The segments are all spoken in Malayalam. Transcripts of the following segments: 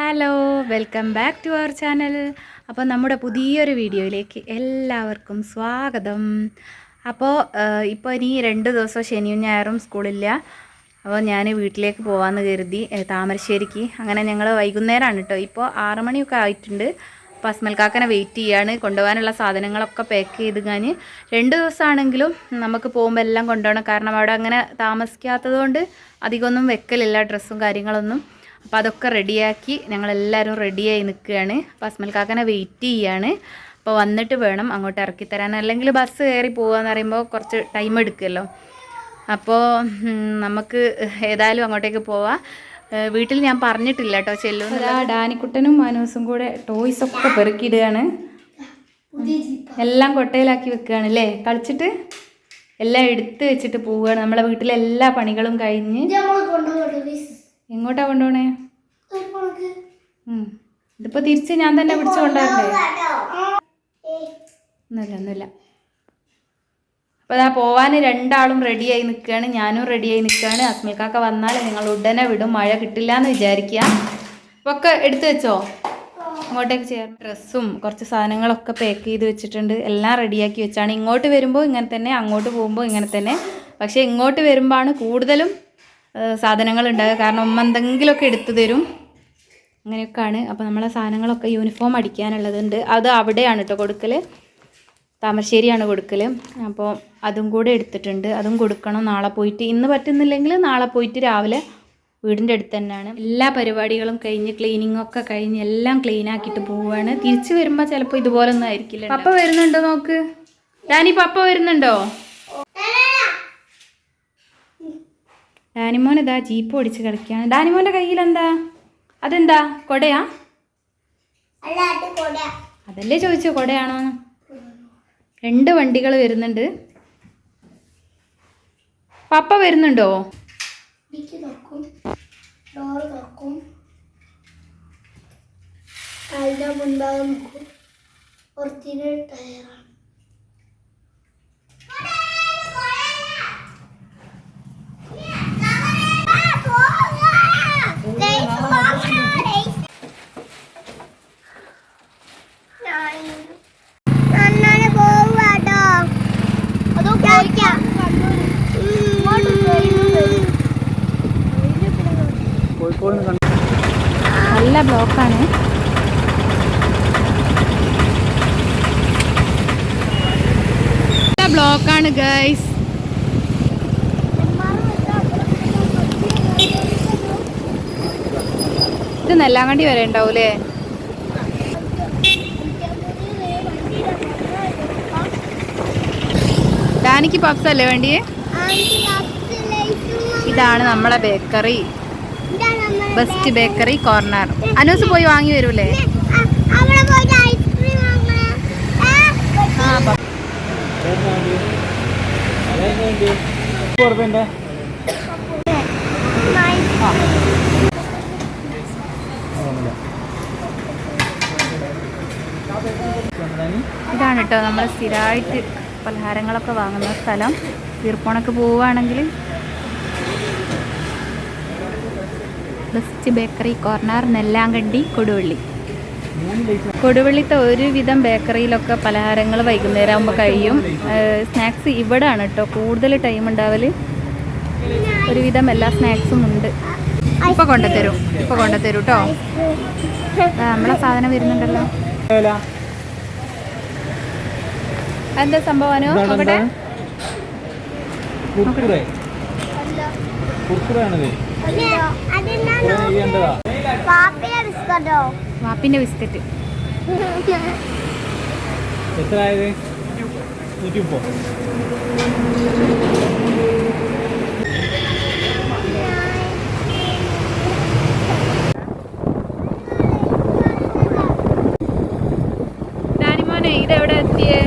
Hello welcome back to our channel അപ്പോൾ നമ്മുടെ പുതിയൊരു വീഡിയോയിലേക്ക് എല്ലാവർക്കും സ്വാഗതം. അപ്പോൾ ഇപ്പോൾ ഇനി രണ്ട് ദിവസം ശനിയും ഞായറും സ്കൂളില്ല. അപ്പോൾ ഞാൻ വീട്ടിലേക്ക് പോകാമെന്ന് കരുതി താമരശ്ശേരിക്ക്. അങ്ങനെ ഞങ്ങൾ വൈകുന്നേരമാണ് കേട്ടോ ഇപ്പോൾ ആറ് മണിയൊക്കെ ആയിട്ടുണ്ട്. അപ്പോൾ വെയിറ്റ് ചെയ്യാണ്. കൊണ്ടുപോകാനുള്ള സാധനങ്ങളൊക്കെ പാക്ക് ചെയ്ത് ഞാൻ രണ്ട് ദിവസമാണെങ്കിലും നമുക്ക് പോകുമ്പോൾ എല്ലാം കൊണ്ടുപോകണം. കാരണം അവിടെ അങ്ങനെ താമസിക്കാത്തത് കൊണ്ട് അധികമൊന്നും വെക്കലില്ല ഡ്രസ്സും കാര്യങ്ങളൊന്നും. അപ്പോൾ അതൊക്കെ റെഡിയാക്കി ഞങ്ങളെല്ലാവരും റെഡിയായി നിൽക്കുകയാണ്. അപ്പോൾ അസ്മൽ കാക്കനെ വെയിറ്റ് ചെയ്യാണ്. അപ്പോൾ വന്നിട്ട് വേണം അങ്ങോട്ട് ഇറക്കി തരാൻ. അല്ലെങ്കിൽ ബസ് കയറി പോകാന്ന് പറയുമ്പോൾ കുറച്ച് ടൈം എടുക്കുമല്ലോ. അപ്പോൾ നമുക്ക് ഏതായാലും അങ്ങോട്ടേക്ക് പോവാം. വീട്ടിൽ ഞാൻ പറഞ്ഞിട്ടില്ല കേട്ടോ ചെല്ലും ഡാനിക്കുട്ടനും മാനൂസും കൂടെ ടോയ്സ് ഒക്കെ പെറുക്കിയിടുകയാണ്. എല്ലാം കൊട്ടയിലാക്കി വെക്കുകയാണ് അല്ലേ? കളിച്ചിട്ട് എല്ലാം എടുത്ത് വെച്ചിട്ട് പോവുകയാണ്. നമ്മളെ വീട്ടിലെ എല്ലാ പണികളും കഴിഞ്ഞ്. എങ്ങോട്ടാ കൊണ്ടുപോണേ. ഇതിപ്പോ തിരിച്ച് ഞാൻ തന്നെ പിടിച്ചു കൊണ്ടുവരണ്ടേ ഒന്നുമില്ല ഒന്നുമില്ല. അപ്പോൾ അതാ പോവാൻ രണ്ടാളും റെഡിയായി നിൽക്കുകയാണ് ഞാനും റെഡിയായി നിൽക്കുകയാണ് അസ്മിൽക്കാക്ക വന്നാൽ നിങ്ങൾ ഉടനെ വിടും. മഴ കിട്ടില്ല എന്ന് വിചാരിക്കുക അപ്പോൾ ഒക്കെ എടുത്തു വെച്ചോ? അങ്ങോട്ടേക്ക് ചെയ്യാം. ഡ്രസ്സും കുറച്ച് സാധനങ്ങളൊക്കെ പാക്ക് ചെയ്ത് വെച്ചിട്ടുണ്ട്. എല്ലാം റെഡിയാക്കി വെച്ചാണ്. ഇങ്ങോട്ട് വരുമ്പോൾ ഇങ്ങനെ തന്നെ അങ്ങോട്ട് പോകുമ്പോൾ ഇങ്ങനെ തന്നെ. പക്ഷേ ഇങ്ങോട്ട് വരുമ്പോഴാണ് കൂടുതലും സാധനങ്ങൾ ഉണ്ടാകുക കാരണം ഉമ്മ എന്തെങ്കിലുമൊക്കെ എടുത്തു തരും. അങ്ങനെയൊക്കെയാണ്. അപ്പോൾ നമ്മളെ സാധനങ്ങളൊക്കെ യൂണിഫോം അടിക്കാനുള്ളതുണ്ട്. അത് അവിടെയാണ് കേട്ടോ കൊടുക്കൽ താമരശ്ശേരിയാണ് കൊടുക്കൽ അപ്പോൾ അതും കൂടെ എടുത്തിട്ടുണ്ട്. അതും കൊടുക്കണം. നാളെ പോയിട്ട് ഇന്ന് പറ്റുന്നില്ലെങ്കിൽ നാളെ പോയിട്ട് രാവിലെ വീടിന്റെ അടുത്ത് തന്നെയാണ്. എല്ലാ പരിപാടികളും കഴിഞ്ഞ് ക്ലീനിങ് ഒക്കെ കഴിഞ്ഞ് എല്ലാം ക്ലീൻ ആക്കിയിട്ട് പോവുകയാണ് തിരിച്ചു വരുമ്പോൾ ചിലപ്പോൾ ഇതുപോലെ ഒന്നും ആയിരിക്കില്ല പപ്പ വരുന്നുണ്ടോ നോക്ക്? ഡാനി പപ്പ വരുന്നുണ്ടോ? ഡാനിമോൻ ഇതാ ജീപ്പ് ഓടിച്ച് കളിക്കുകയാണ് ഡാനിമോന്റെ കയ്യിൽ എന്താ അതെന്താ? കൊടയാ? അതല്ലേ ചോദിച്ചോ കൊടയാണോ? രണ്ട് വണ്ടികൾ വരുന്നുണ്ട്. പപ്പ വരുന്നുണ്ടോ? മുൻഭാഗം നോക്കും പുറത്തിന് ടയറാണ്. നല്ല ബ്ലോക്കാണ്. നല്ല ബ്ലോക്കാണ് ഗൈസ് ഇത് നെല്ലാങ്കണ്ടി വരെ ഉണ്ടാവൂലേ? ഡാനിക്ക് പപ്സ് അല്ലേ വേണ്ടിയേ? ഇതാണ് നമ്മളെ bakery best bakery corner Anu's പോയി വാങ്ങി വരൂലേ? ഇതാണ് കേട്ടോ നമ്മൾ സ്ഥിരമായിട്ട് പലഹാരങ്ങളൊക്കെ വാങ്ങുന്ന സ്ഥലം. ഈർപ്പോണൊക്കെ പോവുകയാണെങ്കിൽ best bakery corner Nellankandi Koduvally. കൊടുവള്ളിത്തെ ഒരുവിധം ബേക്കറിയിലൊക്കെ പലഹാരങ്ങൾ വൈകുന്നേരം ആകുമ്പോൾ കഴിയും സ്നാക്സ് ഇവിടെ ആണ് കേട്ടോ കൂടുതൽ ടൈം ഉണ്ടാവൽ ഒരുവിധം എല്ലാ സ്നാക്സും ഉണ്ട്. ഇപ്പൊ കൊണ്ടുതരും. ഇപ്പൊ കൊണ്ടുതരും കേട്ടോ നമ്മളെ സാധനം വരുന്നുണ്ടല്ലോ. എന്താ? സംഭവം നോക്കട്ടെ. വാപ്പിന്റെ ബിസ്ക്കറ്റ്? എത്ര ആയത് നൂറ്റി മുപ്പോ ഡാനിമോനെ ഇതെവിടെ എത്തിയേ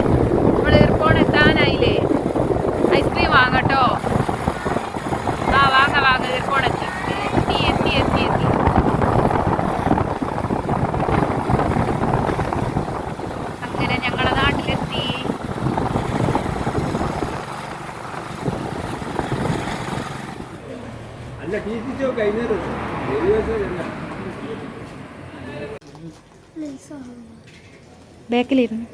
നമ്മൾ എയർപോർട്ട് എത്താനായില്ലേ ഐസ്ക്രീം വാങ്ങട്ടോ ആ വാങ്ങ വാങ്ങ എയർപോർട്ട് എത്തി എത്തി എത്തി എത്തി എത്തി അങ്ങനെ ഞങ്ങളെ നാട്ടിലെത്തി അല്ല ടീച്ചോ കഴിഞ്ഞ ബാക്കിലിരുന്നു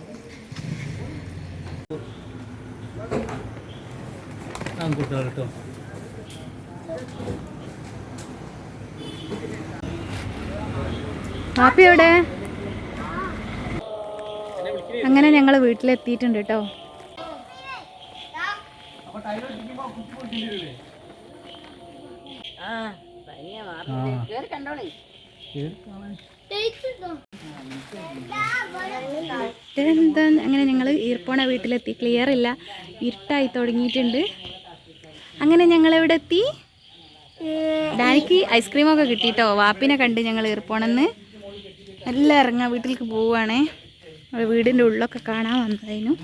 കേട്ടോ ഹാപ്പി എവിടെ? അങ്ങനെ ഞങ്ങൾ വീട്ടിലെത്തിയിട്ടുണ്ട് കേട്ടോ ആ കേറി കാണാൻ. ഇതെന്താ? അങ്ങനെ ഞങ്ങൾ ഈർപ്പോണ വീട്ടിലെത്തി. ക്ലിയർ ഇല്ല. ഇരുട്ടായി തുടങ്ങിയിട്ടുണ്ട്. അങ്ങനെ ഞങ്ങൾ ഇവിടെ എത്തി? ഡാനിക്ക് ഐസ്ക്രീമൊക്കെ കിട്ടിയിട്ടോ വാപ്പിനെ കണ്ട് ഞങ്ങൾ ഈർപ്പോണെന്ന്. നല്ല ഇറങ്ങാം വീട്ടിലേക്ക് പോവുകയാണേ വീടിന്റെ ഉള്ളൊക്കെ കാണാൻ വന്നതിനും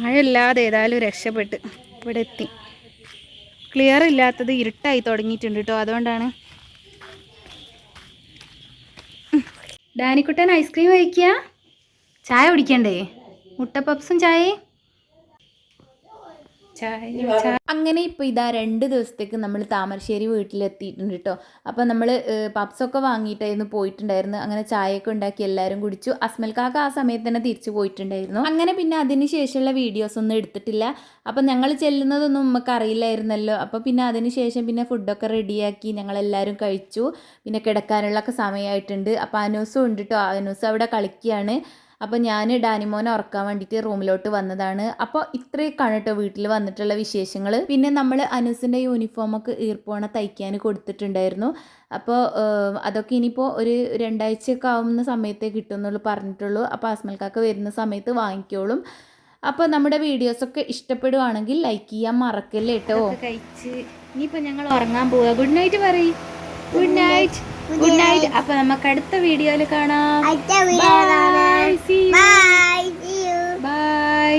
മഴ ഇല്ലാതെ ഏതായാലും രക്ഷപ്പെട്ട് ഇവിടെ എത്തി. ക്ലിയർ ഇല്ലാത്തത് ഇരുട്ടായി തുടങ്ങിയിട്ടുണ്ട് കേട്ടോ അതുകൊണ്ടാണ്. ഡാനിക്കുട്ടൻ ഐസ്ക്രീം കഴിക്കുക ചായ കുടിക്കണ്ടേ? മുട്ട പപ്സും ചായയും? ചായ അങ്ങനെ ഇപ്പോൾ ഇതാ രണ്ട് ദിവസത്തേക്ക് നമ്മൾ താമരശ്ശേരി വീട്ടിലെത്തിയിട്ടുണ്ട് കേട്ടോ അപ്പോൾ നമ്മൾ പപ്സൊക്കെ വാങ്ങിയിട്ടായിരുന്നു പോയിട്ടുണ്ടായിരുന്നു അങ്ങനെ ചായയൊക്കെ ഉണ്ടാക്കി എല്ലാവരും കുടിച്ചു. അസ്മൽ കാക്ക ആ സമയത്ത് തന്നെ തിരിച്ചു പോയിട്ടുണ്ടായിരുന്നു. അങ്ങനെ പിന്നെ അതിന് ശേഷമുള്ള വീഡിയോസ് ഒന്നും എടുത്തിട്ടില്ല. അപ്പോൾ ഞങ്ങൾ ചെല്ലുന്നതൊന്നും നമുക്ക് അറിയില്ലായിരുന്നല്ലോ. അപ്പോൾ പിന്നെ അതിന് ശേഷം പിന്നെ ഫുഡൊക്കെ റെഡിയാക്കി ഞങ്ങൾ ഞങ്ങളെല്ലാവരും കഴിച്ചു. പിന്നെ കിടക്കാനുള്ളൊക്കെ സമയമായിട്ടുണ്ട്. അപ്പോൾ അനൂസും ഉണ്ട് കേട്ടോ അനൂസ് അവിടെ കളിക്കുകയാണ്. അപ്പോൾ ഞാൻ ഡാനിമോനെ ഉറക്കാൻ വേണ്ടിയിട്ട് റൂമിലോട്ട് വന്നതാണ്. അപ്പോൾ ഇത്രയൊക്കെയാണ് കേട്ടോ വീട്ടിൽ വന്നിട്ടുള്ള വിശേഷങ്ങൾ പിന്നെ നമ്മൾ അനുസിന്റെ യൂണിഫോമൊക്കെ ഈർപ്പോണ തയ്ക്കാൻ കൊടുത്തിട്ടുണ്ടായിരുന്നു. അപ്പോൾ അതൊക്കെ ഇനിയിപ്പോൾ ഒരു രണ്ടാഴ്ചയൊക്കെ ആവുന്ന സമയത്തേ കിട്ടുന്നുള്ളൂ പറഞ്ഞിട്ടുള്ളൂ. അപ്പോൾ അസ്മൽക്കാക്ക് വരുന്ന സമയത്ത് വാങ്ങിക്കോളും. അപ്പോൾ നമ്മുടെ വീഡിയോസൊക്കെ ഇഷ്ടപ്പെടുവാണെങ്കിൽ ലൈക്ക് ചെയ്യാൻ മറക്കല്ലേ കേട്ടോ കഴിച്ച് ഇനിയിപ്പോൾ ഞങ്ങൾ ഉറങ്ങാൻ പോവുക ഗുഡ് നൈറ്റ് പറയും. ഗുഡ് നൈറ്റ് ഗുഡ് നൈറ്റ് അപ്പൊ നമുക്ക് അടുത്ത വീഡിയോയിൽ കാണാം. ബൈ